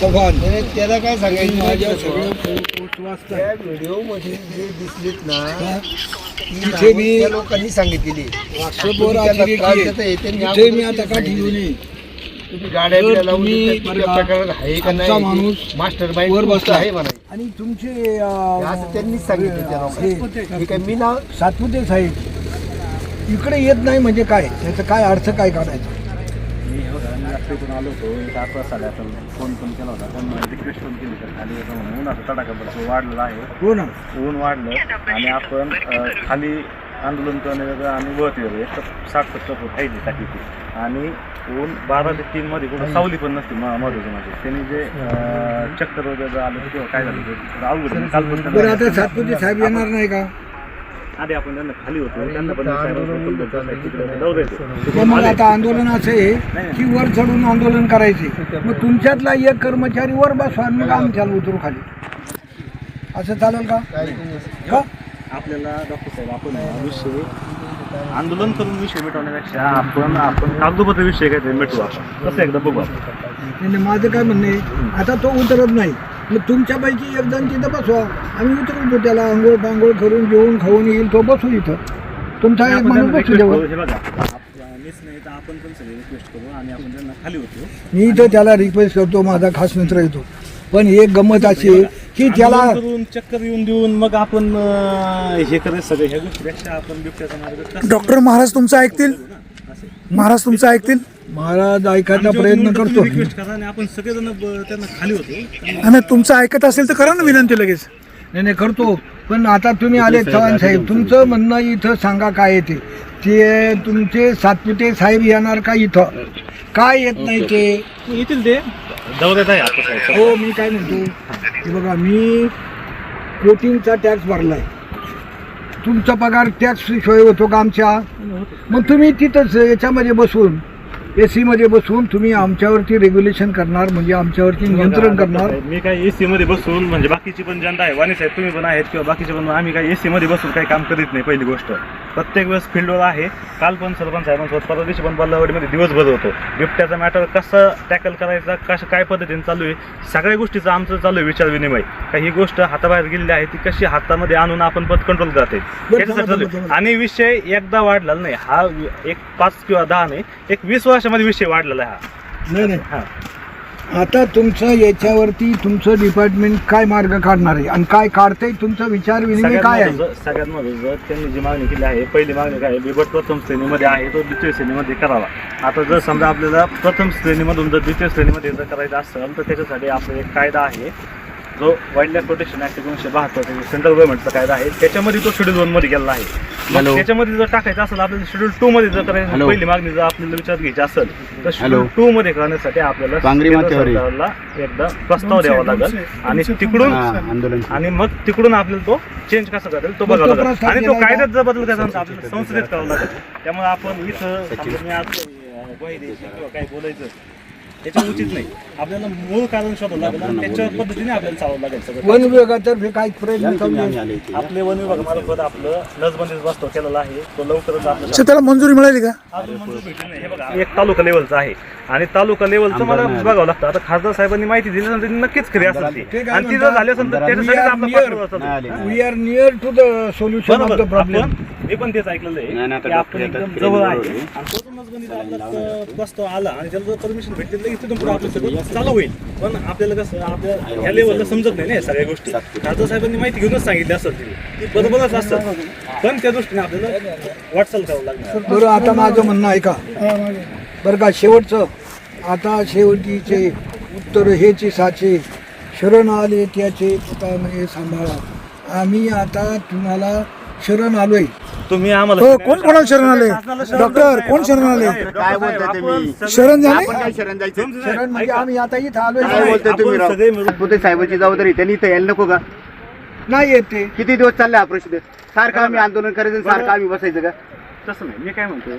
चव्हाण. त्याला काय सांगायचं? माझ्या त्या व्हिडिओमध्ये जे दिसलेत ना? ती इथे नावं मी त्या लोकांनी सांगितलेली. व्हॉट्सअपवर येते, मी आता का ठेवू नये तुम्ही गाड्या तर बिड्या लावून तुम्ही देता, बरं त्या का, प्रकारात आहे का आमचा नाही माणूस मास्टर वर बसला. आहे म्हणा आणि तुमचे हे असं त्यांनीच सांगितलं त्या लोकांनी. हे काय मी ना सातपुते साहेब इकडे येत नाही म्हणजे काय? त्याचा काय अर्थ काय काढायचा? हो इथून आलो होतो. एक आठ वाजता आले आता फोन पण केला होता. त्यांना रिक्वेस्ट पण केली तर खाली येतो म्हणून. उन्हाचा तडाखा बरं वाढलेला आहे. हो ना. ऊन वाढलं आणि आपण अ, खाली आंदोलन करणे वेगळं आणि वरती वेगळं एक तर साठ सत्तर फूट आहे ती आणि ऊन बारा ते तीन मध्ये कुठं सावली पण नसते म- मधून मध्ये त्यांनी जे अ, चक्कर वगैरे आलं किंवा काय झालं ते अवघड आहे. काल पण बरं आता सातपुते साहेब येणार नाही का? आधी आपण त्यांना खाली होतो त्यांना पण पण मग आता आंदोलन असं आहे की वर चढून आंदोलन करायचे. मग तुमच्यातला एक कर्मचारी वर बसवा आणि मग आमच्याला उतरू खाली. असं चालेल का? का? आपल्याला डॉक्टर साहेब आपण विषय आंदोलन करून विषय मिटवण्यापेक्षा आपण आपण कागदोपत्र विषय काहीतरी मिटवू आपण. तसं एकदा बघू आपण. म्हणजे माझं काय म्हणणं आहे आता तो उतरत नाही. मग तुमच्यापैकी एक जण तिथं बसवा. आम्ही उतरवतो त्याला आंघोळ पांघोळ करून जेवून खाऊन येईल तो बसू इथं. तुमचा एक आपण माणूस बसू. हे बघा. मीच नाही तर आपण पण सगळे रिक्वेस्ट करू आणि आपण त्यांना खाली होतो मी इथं त्याला रिक्वेस्ट करतो माझा खास मित्र येतो. पण एक गंमत अशी आहे की त्याला करून चक्कर येऊन देऊन मग आपण अं, हे करायचं सगळे. ह्या गोष्टीपेक्षा आपण बिबट्याचा मार्ग कसा डॉक्टर महाराज तुमचं ऐकतील? महाराज तुमचं ऐकतील? महाराज ऐकायचा प्रयत्न करतो. रिक्वेस्ट करा आणि आपण सगळेजण ब- त्यांना खाली होतो. आणि तुमचं ऐकत असेल तर करा ना विनंती लगेच. नाही नाही करतो. पण आता तुम्ही आले चव्हाण साहेब. तुमचं म्हणणं इथं सांगा काय येते. ते तुमचे सातपुते साहेब येणार का इथं? काय येत नाही ते? येतील ते. जाऊ देत आहे आता साहेब. हो मी काय म्हणतो की बघा मी कोटिंगचा टॅक्स भरलाय. तुमचा पगार टॅक्स शिवाय होतो का आमच्या? मग तुम्ही तिथंच याच्यामध्ये बसून ए मध्ये बसून तुम्ही आमच्यावरती रेग्युलेशन करणार म्हणजे आमच्यावरती नियंत्रण करणार. मी काय एसी मध्ये बसून म्हणजे बाकीची पण जनता आहे वाणी साहेब तुम्ही पण आहेत किंवा बाकीचे पण आम्ही काय एसी मध्ये बसून काही काम करीत नाही पहिली गोष्ट. प्रत्येक वेळेस फील्डवर आहे. काल पण सरपंच साहेबांसोबत परवा दिवशी पण बल्लावाडीमध्ये दिवसभर होतो. बिबट्याचा मॅटर कसं टॅकल करायचा कसं काय पद्धतीने चालू आहे सगळ्या गोष्टीचं आमचं चालू आहे विचार विनिमय. का ही गोष्ट हाताबाहेर गेलेली आहे ती कशी हातामध्ये आणून आपण पद कंट्रोल याच्यासाठी चालू आहे. आणि विषय एकदा वाढलेला नाही हा एक पाच किंवा दहा नाही एक वीस वर्षामध्ये विषय वाढलेला आहे हा. नाही नाही. हा. आता तुमचं याच्यावरती तुमचं डिपार्टमेंट काय मार्ग काढणार आहे? आणि काय काढतंय? तुमचा विचार विनिमय सगळ्यात काय आहे? महत्त्वाचं- सगळ्यात महत्वाचं त्यांनी जी मागणी केली आहे पहिली मागणी काय आहे? बिबट प्रथम श्रेणीमध्ये आहे तो द्वितीय श्रेणीमध्ये करावा. आता जर समजा आपल्याला प्रथम श्रेणीमधून जर द्वितीय श्रेणीमध्ये जर करायचं असेल तर त्याच्यासाठी आपला एक कायदा आहे. जो वाईल्ड लाईफ प्रोटेक्शन ऍक्ट एकोणीशे बहात्तर सेंट्रल गव्हर्नमेंटचा कायदा आहे त्याच्यामध्ये तो शेड्यूल वनमध्ये गेला आहे. मग त्याच्यामध्ये जर टाकायचं असेल आपल्याला शेड्यूल टू मध्ये जर करायचं पहिली मागणी जर आपल्याला विचारात घ्यायची असेल तर शेड्यूल टू मध्ये करण्यासाठी आपल्याला सरकारला एकदा प्रस्ताव द्यावा लागेल. आणि तिकडून आणि मग तिकडून आपल्याला तो चेंज कसा करेल तो बघावा लागेल. आणि तो? कायद्यात जर बदल करायचा आपल्याला संसदेत करावा लागेल. त्यामुळे आपण इथं काही बोलायचं त्याच्या उचित नाही. आपल्याला मूळ कारण शोधावं लागेल आणि त्याच्या पद्धतीने आपल्याला चालवं लागेल सगळं. वन विभागातर्फे काय प्रयत्न आहे आपले वन विभाग मार्फत आपलं नसबंदीचा वास्तव केलेला आहे. तो लवकरच आपल्याला त्याला मंजुरी मिळाली का? अजून मंजूर भेटली नाही. हे बघा, एक तालुका लेवलचा आहे. आणि तालुका लेवलचं मला बघावं लागतं. आता खासदार साहेबांनी माहिती दिली असेल तर नक्कीच खरी असेल आणि ती जर? झाली असेल तर त्याच्यासाठी. We are near to the solution of the problem मी पण तेच ऐकलेलं आहे की आपण एकदम जवळ आहे. आणि तो जर नसबंदीचा आपला प- प्रस्ताव आला आणि त्याला जर परमिशन भेटली तर इथून पुढे आपलं सगळं चालू होईल. पण आपल्याला कसं आपल्या ह्या लेवलला समजत नाही ना या सगळ्या गोष्टी. खासदार साहेबांनी माहिती घेऊनच सांगितली असेल ती. ती बरोबरच असतं. पण त्या दृष्टीने आपल्याला वाटचाल करावं लागणार. बरं आता माझं म्हणणं ऐका. बरं का शेवटचं. आता शेवटीचे उत्तर हेचे साचे. शरण आले त्याचे म्हणजे सांभाळा. आम्ही आता तुम्हाला शरण आलोय. तुम्ही आम्हाला हो कोण कोणाला शरण आले? डॉक्टर कोण शरण आले? काय बोलताय तुम्ही? शरण झाले? आपण काय शरण जायचं? शरण म्हणजे आम्ही आता इथं काय आलोय बोलताय तुम्ही आपण सगळे मिळून- राव साहेबांची जबाबदारी? त्यांनी इथं यायला नको का? नाही येत. ते किती दिवस चालले हा प्रश्न सारखं आम्ही आंदोलन करायचं आणि सारखं आम्ही बसायचं का? तसं नाही. मी काय म्हणतो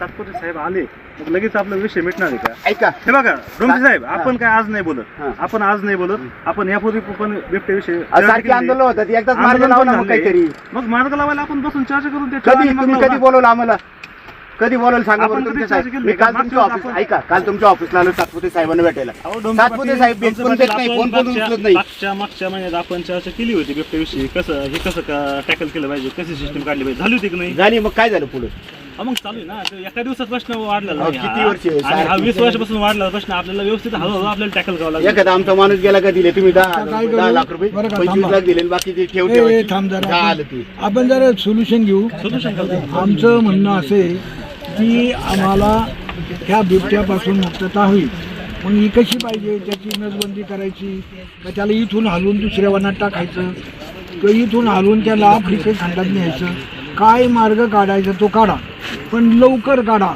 सातपुते साहेब आले मग लगेच आपला विषय मिटणार आहे का? ऐका. हे बघा डोंगरे साहेब आपण काय आज नाही बोलत. हा. आपण आज नाही बोलत. आपण यापूर्वी पण बिबट्याविषयी अहो, सारखी आंदोलन होतात. एकदाच मार्ग आंदोलन लावा पण ना मग. काहीतरी. मग मार्ग लावायला आपण बसून चर्चा करून कधी? मग तुम्ही कधी. बोलवलं आम्हाला? कधी बोलायला सांगा आपण बरं कधी तुमच्या चर्चा साहेब केली? मी काल मागच्या तुमच्या वेळेस ऑफिस आपण- ऐका काल तुमच्या ऑफिसला आलो सातपुते साहेबांना भेटायला. अहो, सातपुते पाटील, साहेब डोंबिवली भेट पण देत पाटील, नाही? आपण फोन पण मागच्या- उचलत नाही? मागच्या मागच्या महिन्यात आपण चर्चा केली होती बिबट्याविषयी कसं हे कसं टॅकल केलं पाहिजे? कशी सिस्टम काढली पाहिजे? झाली होती की नाही? झाली मग काय झालं पुढे? मग चालू आहे ना. ते एका दिवसात प्रश्न अहो, नाही. किती हा. वर्ष? आहे? आणि हा वीस वर्षापासून वाढलेला प्रश्न. आपल्याला व्यवस्थित हळूहळू आपल्याला टॅकल करावा लागेल. एखादा आमचा माणूस गेला का दिले? तुम्ही दहा आता काय हजार- दहा करू? लाख रुपये बरं का, पंचवीस थांबा. लाख दिले आणि बाकीचे ठेव ए, ए, ठेवायचे. थांब जरा. दहा आलं आपण- ते. आपण जरा सोल्युशन घेऊ. सोल्युशन आमचं म्हणणं असे की आम्हाला ह्या बिबट्यापासून मुक्तता होईल मग ही कशी पाहिजे? त्याची नसबंदी करायची. का त्याला इथून हलवून दुसऱ्या वनात टाकायचं? किंवा इथून हलवून त्याला आफ्रिके खंडात न्यायचं? काय मार्ग काढायचा तो काढा. पण लवकर काढा.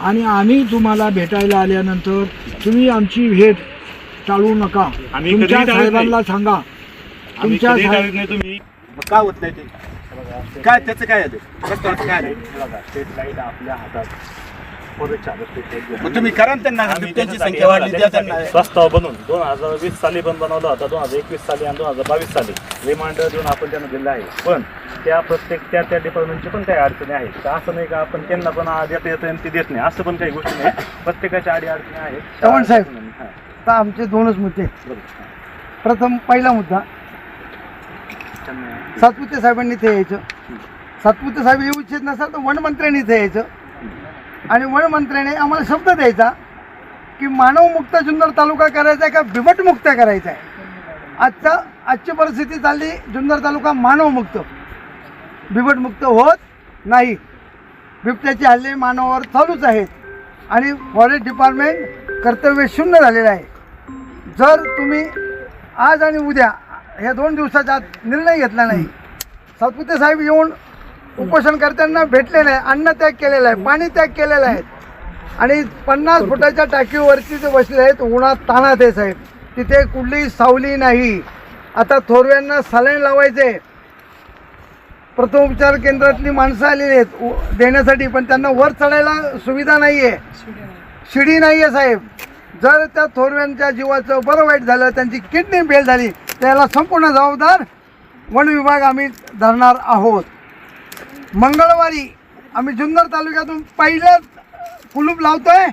आणि आम्ही तुम्हाला भेटायला आल्यानंतर तुम्ही आमची भेट टाळू नका. आम्ही तुमच्या साहेबांना सांगा. आम्ही तुमच्या कधीही साहेब टाळत नाही तुम्ही. मग का होत नाही ते? काय त्याचं काय आहे ते? रस्त्यावरचं काय आहे? बघा स्टेट लाइट आपल्या हातात परत चालू state light घेऊन. मग तुम्ही करा ना त्यांना. आम्ही बिबट्यांची त्याच्यासाठी संख्या वाढली द्या त्यांना. त्याच्यासाठी प्रस्ताव बनवून. दोन हजार वीस साली पण बनवला होता दोन हजार एकवीस साली आणि दोन हजार बावीस साली. रिमांडर देऊन आपण त्यांना दिलं आहे. पण त्या प्रत्येक त्या त्या डिपार्टमेंटची पण काही अडचणी आहेत. तर असं नाही का आपण त्यांना पण आ- देता येतं आणि ते देत नाही. असं पण काही गोष्टी नाही. प्रत्येकाच्या आडी अडचणी आहेत. चव्हाण साहेब. हां, आता आमचे दोनच मुद्दे. बरोबर. हां. प्रथम पहिला मुद्दा. त्यांना- सातपुते साहेबांनी इथे यायचं. सातपुते साहेब येऊ इच्छित नसाल तर वनमंत्र्यांनी इथे यायचं. आणि वनमंत्र्याने आम्हाला शब्द द्यायचा की मानवमुक्त जुन्नर तालुका करायचा आहे का बिबटमुक्त करायचा आहे? आजचा आजची परिस्थिती चालली जुन्नर तालुका मानवमुक्त बिबटमुक्त होत नाही. बिबट्याचे हल्ले मानवावर चालूच आहेत. आणि फॉरेस्ट डिपार्टमेंट कर्तव्य शून्य झालेलं आहे. जर तुम्ही आज आणि उद्या ह्या दोन दिवसाच्या आत निर्णय घेतला नाही सातपुते साहेब येऊन उपोषणकर्त्यांना भेटलेलं आहे अन्न त्याग केलेलं आहे पाणी त्याग केलेलं आहे. आणि पन्नास फुटाच्या टाकीवरती जे बसले आहेत उन्हात ताणात आहे साहेब. तिथे कुठलीही सावली नाही. आता थोरव्यांना सलाईन लावायचे प्रथमोपचार केंद्रातली माणसं आलेली आहेत. देण्यासाठी पण त्यांना वर चढायला सुविधा नाही आहे शिडी नाही आहे साहेब. जर त्या थोरव्यांच्या जीवाचं बरं वाईट झालं त्यांची किडनी फेल झाली त्याला संपूर्ण जबाबदार वन विभाग आम्ही धरणार आहोत. मंगळवारी आम्ही जुन्नर तालुक्यातून पहिलं कुलूप लावतोय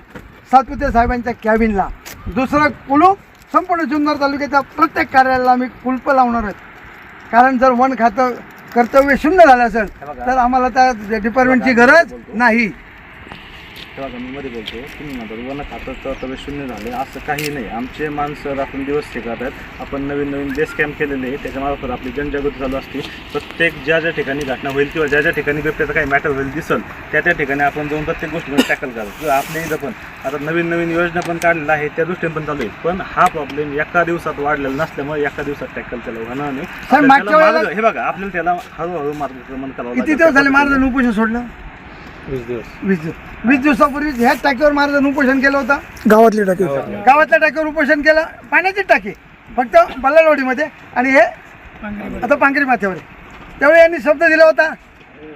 सातपुते साहेबांच्या कॅबिनला. दुसरं कुलूप संपूर्ण जुन्नर तालुक्याच्या प्रत्येक कार्यालयाला आम्ही कुलप लावणार आहेत. कारण जर वन खातं कर्तव्य शून्य झालं असेल तर आम्हाला त्या डिपार्टमेंटची गरज नाही. तेव्हा मी मध्ये बोलतो तुम्ही म्हणतात वन खातं कर्तव्य शून्य झाले. असं काही नाही. आमचे माणसं रात्री दिवस शिकत आहेत आपण नवीन नवीन बेस कॅम्प केलेले आहे त्याच्यामार्फत आपली जनजागृती चालू असते. प्रत्येक ज्या ज्या ठिकाणी घटना होईल किंवा ज्या ज्या ठिकाणी बिबट्याचं काही मॅटर होईल दिसल त्या त्या ठिकाणी आपण जाऊन प्रत्येक गोष्टीमध्ये टॅकल करा किंवा आपल्या इथं पण. आता नवीन नवीन योजना पण काढलेल्या आहेत. त्या दृष्टीने पण चालू आहे पण हा प्रॉब्लेम एका दिवसात वाढलेला नसल्यामुळे एका दिवसात टॅकल केलं होणार नाही. मार्ग- हे बघा आपल्याला त्याला हळूहळू मार्गक्रमण करावं किती लागेल. दिवस झाले महाराजांनी उपोषण सोडलं? वीस दिवस. वीस दिवस. वीस दिवसापूर्वी ह्याच टाकीवर महाराजांनी उपोषण केलं होतं. गावातली टाकी. गावातल्या टाकीवर उपोषण केलं. पाण्याची टाकी. फक्त बल्लालवाडीमध्ये आणि हे आता पांगरी माथ्यावर. आहे. त्यावेळी यांनी शब्द दिला होता.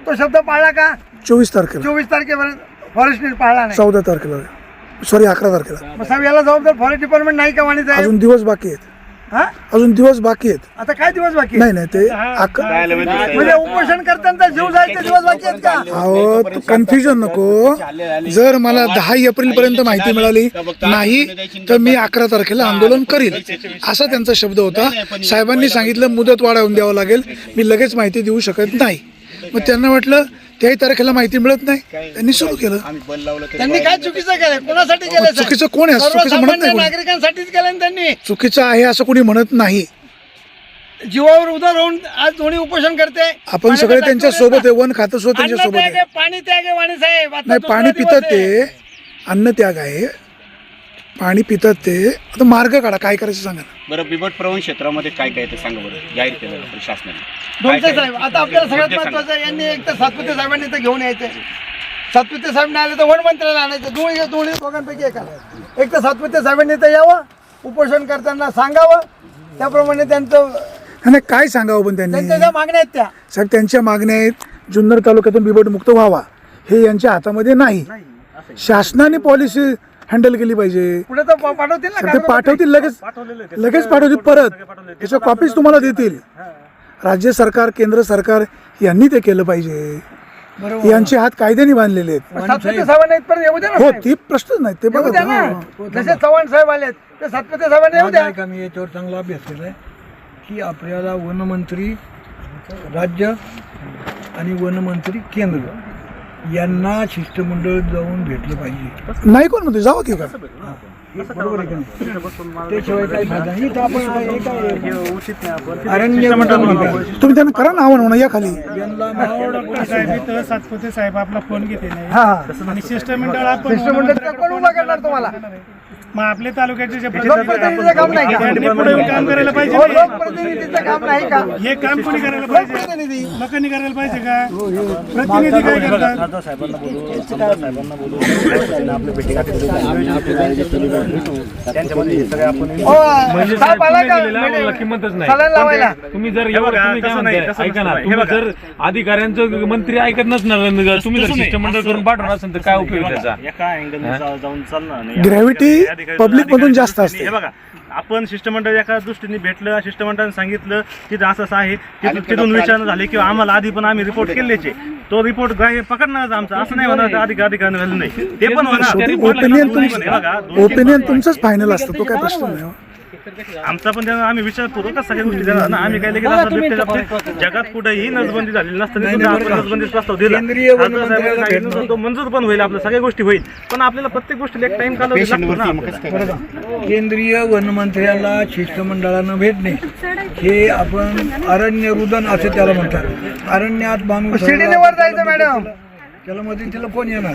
तो शब्द पाळला का? चोवीस तारखेला. चोवीस तारखेपर्यंत फॉरेस्टने पाळला नाही. चौदा तारखेला. सॉरी अकरा तारखेला. मग साहेब याला जबाबदार फॉरेस्ट डिपार्टमेंट नाही का वाणी साहेब अजून दिवस बाकी आहेत. हा? अजून दिवस बाकी आहेत. आता काय दिवस बाकी नाही नाही ते अक- म्हणजे उपोषण करताना जीव जायचे दिवस बाकी आहेत का? अहो तू कन्फ्युजन नको. जर मला दहा एप्रिल पर्यंत माहिती मिळाली नाही तर मी अकरा तारखेला आंदोलन करील असा त्यांचा शब्द होता. साहेबांनी सांगितलं मुदत वाढवून द्यावं लागेल. मी लगेच माहिती देऊ शकत नाही. मग त्यांना वाटलं त्याही तारखेला माहिती मिळत नाही. त्यांनी सुरू केलं. आम्ही बल लावलं तर त्यांनी काय चुकीचं केलं कोणासाठी केलं साहेब? चुकीचं कोण आहे? चुकीचं म्हणत सर्वसामान्य नाही कोणी. नागरिकांसाठीच केलं ना त्यांनी. चुकीचं आहे असं कोणी म्हणत नाही. जीवावर उदार होऊन आज दोन्ही उपोषण करते. आपण सगळे त्यांच्यासोबत आहे वन खातं सुद्धा त्यांच्या अन्न सोबत त्याग आहे आहे, पाणी त्याग आहे वाणी साहेब आता नाही दुसरा पाणी दिवस पितात आहे. ते. अन्न त्याग आहे. पाणी पितात ते. आता मार्ग काढा काय करायचं सांगा ना. बरं बिबट प्रवण क्षेत्रामध्ये काय काय ते सांगा बरं जाहीर केलं जातं शासनाने साहेब आता आपल्याला सगळ्यात सांगा. महत्वाचं आहे, यांनी एक तर सातपुते साहेबांनी तर घेऊन यायचे. सातपुते साहेब नाही आले तर वन मंत्र्याला आणायचं. दोन्ही दोन्ही दोघांपैकी एकाला एक तर सातपुते साहेबांनी तर यावं उपोषण करताना सांगावं. त्याप्रमाणे त्यांचं नाही काय सांगावं पण त्यांनी? त्यांच्या ज्या मागण्या आहेत त्या. साहेब त्यांच्या मागण्या आहेत जुन्नर तालुक्यातून बिबटमुक्त व्हावा. हे यांच्या हातामध्ये नाही. शासनाने पॉलिसी हँडल केली पाहिजे. पुढे तर पा- पाठवतील ना तर ते. पाठवतील लगेच पाठवलेलं आहे ते. लगेच पाठवतील परत. त्याच्या कॉपीज तुम्हाला देतील. राज्य सरकार केंद्र सरकार यांनी ते केलं पाहिजे. बरोबर. यांचे हात कायद्याने बांधलेले आहेत. हो. ती प्रश्नच नाही ते बघा द्या ना. जसे चव्हाण साहेब आलेत ते सातपुते साहेबांना येऊ द्या. मी याच्यावर चांगला अभ्यास केलाय की आपल्याला वनमंत्री राज्य आणि वनमंत्री केंद्र. यांना शिष्टमंडळ जाऊन भेटलं पाहिजे. नाही कोण म्हणते जावं की का? बरोबर आहे का नाही? त्याशिवाय काही फायदा नाही. इथं आपण हे काय उचित नाही आपण. अरण्य विभाग म्हणतात. तुम्ही त्यांना करा ना आव्हान म्हणा या खाली. यांना मावळ साहेब इथं सातपुते साहेब आपला फोन घेते नाही. हा आणि शिष्टमंडळ आपण शिष्टमंडळ कोण उभा करणार तुम्हाला? मग आपल्या तालुक्याचे जे लोकप्रतिनिधीचं काम नाही का? त्यांनी पुढे येऊन काम करायला पाहिजे हो. लोकप्रतिनिधीचं काम नाही का? हे काम कोणी करायला पाहिजे? लोकप्रतिनिधी लोकांनी करायला पाहिजे का? प्रतिनिधी काय करतात? खासदार साहेबांना बोलू आमदार साहेबांना बोलू आपल्या भेटी. त्यांच्यामध्ये हे सगळे आपण हो, साहेब आला का? सलाईन लावायला. तुम्ही जर एवढं बघा, तुम्ही काय तसं नाही, म्हणताय तसं ऐका ना नसतं. हे तुम्ही बघा. जर अधिकाऱ्यांचं मंत्री ऐकत नसणार जर तुम्ही जर नाही. शिष्टमंडळ करून पाठवणार असेल तर काय उपयोग त्याचा? एका अँगल जाऊन चालणार नाही Gravity अधिकारी- अधिकारी- public मधून जास्त असते. हे बघा आपण शिष्टमंडळ एका दृष्टीने भेटलं शिष्टमंडळाने सांगितलं की असं असं आहे तिथून तिथून विचारणं झाले किंवा आम्हाला आधी पण आम्ही रिपोर्ट केलेचे. तो रिपोर्ट ग्राह्य पकडणारच आमचा. असं नाही होणार अधिक अधिकारी झालं नाही. ते पण होणार ओपिनियन बघा, दोन- ओपिनियन तुमचंच फायनल असतं. तो काय प्रश्न नाही हो. आमचा पण त्यांना आम्ही विचारपूर्वक सगळ्या गोष्टी देणार ना आम्ही काय लगेच असं बिबट्याच्या बाबतीत जगात कुठेही नसबंदी झालेली नसताना सुद्धा आपण प्रस्ताव दिला खासदार साहेबांनी सांगितलं तो मंजूर पण होईल आपल्या सगळ्या गोष्टी होईल. पण आपल्याला प्रत्येक गोष्टीला एक टाइम कालावधी लागतो ना. आपल्याला. केंद्रीय वनमंत्र्याला शिष्टमंडळानं भेटणे हे आपण अरण्य रुदन असं त्याला म्हणतात. अरण्यात बांधून वर जायचं मॅडम. त्याला मध्ये तिला कोण येणार?